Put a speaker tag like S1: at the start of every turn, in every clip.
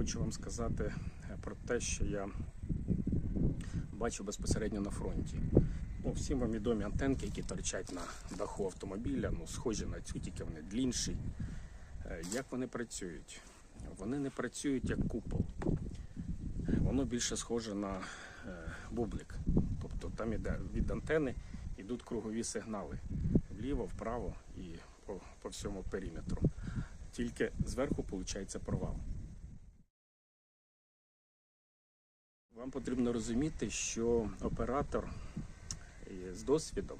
S1: хочу вам сказати е, про те, що я бачу безпосередньо на фронті. Ну, всім вам відомі антенки, які торчать на даху автомобіля, ну, схожі на цю, тільки вони длінші. Е, Як вони працюють? Вони не працюють як купол. Воно більше схоже на е, бублик. Тобто там іде від антени йдуть кругові сигнали вліво, вправо і по, по всьому периметру. Тільки зверху виходить провал. Вам потрібно розуміти, що оператор е, з досвідом,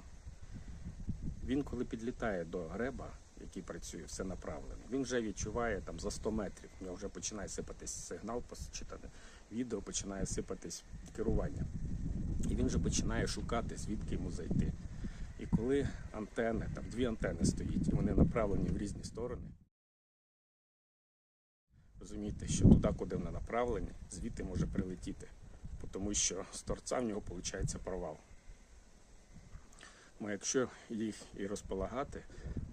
S1: він коли підлітає до греба, який працює все направлено, він вже відчуває там за 100 метрів. У нього вже починає сипатись сигнал, почитане відео, починає сипатись керування. І він вже починає шукати, звідки йому зайти. І коли антени, там дві антени стоїть, і вони направлені в різні сторони, розумієте, що туди, куди вони направлені, звідти може прилетіти, тому що з торця в нього виходить провал. Ну, якщо їх і розполагати,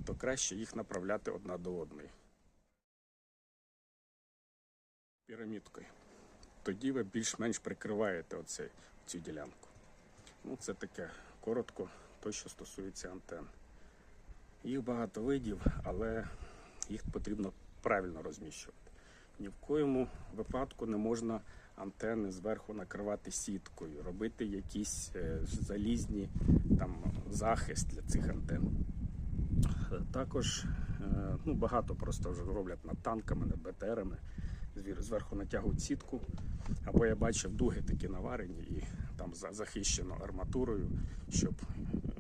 S1: то краще їх направляти одна до одної. Пірамідкою. Тоді ви більш-менш прикриваєте оце, цю ділянку. Ну, це таке коротко, то, що стосується антен. Їх багато видів, але їх потрібно правильно розміщувати. Ні в коєму випадку не можна антени зверху накривати сіткою, робити якісь е, залізні там, захист для цих антен. Також е, ну, багато просто вже роблять над танками, над БТРами, зверху натягують сітку. Або я бачив дуги такі наварені і там захищено арматурою, щоб е,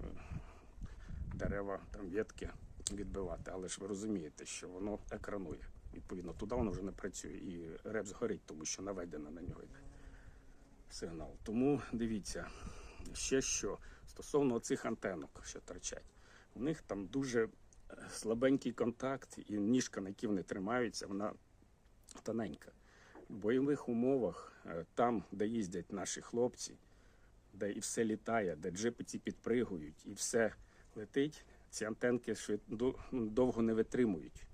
S1: дерева, там ветки відбивати. Але ж ви розумієте, що воно екранує. Відповідно, туди воно вже не працює і реп згорить, тому що наведено на нього сигнал. Тому дивіться, ще що стосовно цих антенок, що торчать, у них там дуже е, слабенький контакт, і ніжка, на якій вони тримаються, вона тоненька. В бойових умовах, е, там, де їздять наші хлопці, де і все літає, де джипи ці підпригують, і все летить, ці антенки довго не витримують.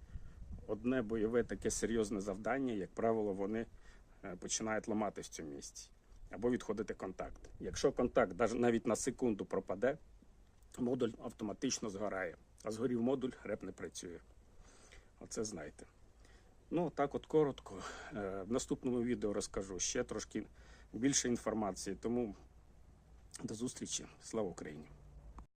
S1: Одне бойове таке серйозне завдання, як правило, вони е, починають ламатись в цьому місці або відходити контакт. Якщо контакт навіть на секунду пропаде, модуль автоматично згорає. А згорів модуль, реп не працює. Оце знайте. Ну, так от коротко. Е, В наступному відео розкажу ще трошки більше інформації. Тому до зустрічі. Слава Україні!